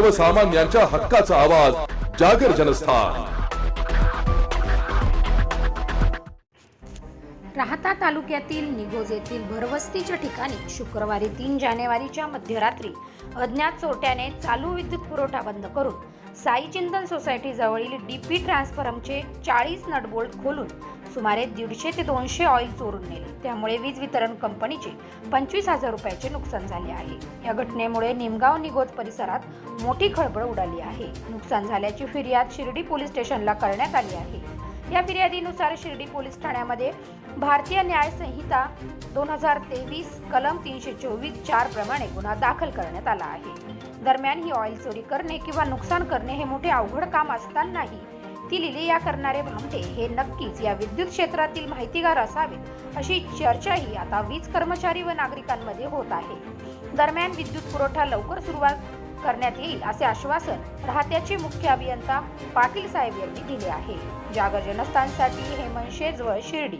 सर्वसामान्यांच्या हक्काचा आवाज जागर जनस्थान. राहता तालुक्यातील निगोज येथील भरवस्तीच्या ठिकाणी शुक्रवारी तीन जानेवारीच्या मध्यरात्री अज्ञात चोरट्याने चालू विद्युत पुरवठा बंद करून साई चिंतन सोसायटी जवळील डीपी ट्रान्सफॉर्मचे चाळीस नटबोल्ट खोलून सुमारे दीडशे ते दोनशे ऑइल चोरून नेले. त्यामुळे वीज वितरण कंपनीचे पंचवीस हजार रुपयाचे नुकसान झाले आहे. या घटनेमुळे निमगाव निगोज परिसरात मोठी खळबळ उडाली आहे. नुकसान झाल्याची फिर्याद शिर्डी पोलीस स्टेशनला करण्यात आली आहे. या फिर्यादीनुसार शिर्डी पोलीस ठाण्यामध्ये भारतीय न्याय संहिता दोन हजार तेवीस कलम तीनशे चोवीस चार प्रमाणे गुन्हा दाखल करण्यात आला आहे. दरम्यान ही ऑइल चोरी करणे किंवा नुकसान करणे हे मोठे अवघड काम असतानाही ती लिलिया करणारे भामटे हे नक्कीच या विद्युत क्षेत्रातील माहितीगार असावेत अशी चर्चाही आता वीज कर्मचारी व नागरिकांमध्ये होत आहे. दरम्यान विद्युत पुरवठा लवकर सुरुवात करण्यात येईल असे आश्वासन राहत्याचे मुख्य अभियंता पाटील साहेब यांनी दिले आहे. जागर जनस्थानसाठी हेमंत शेजवळ शिर्डी.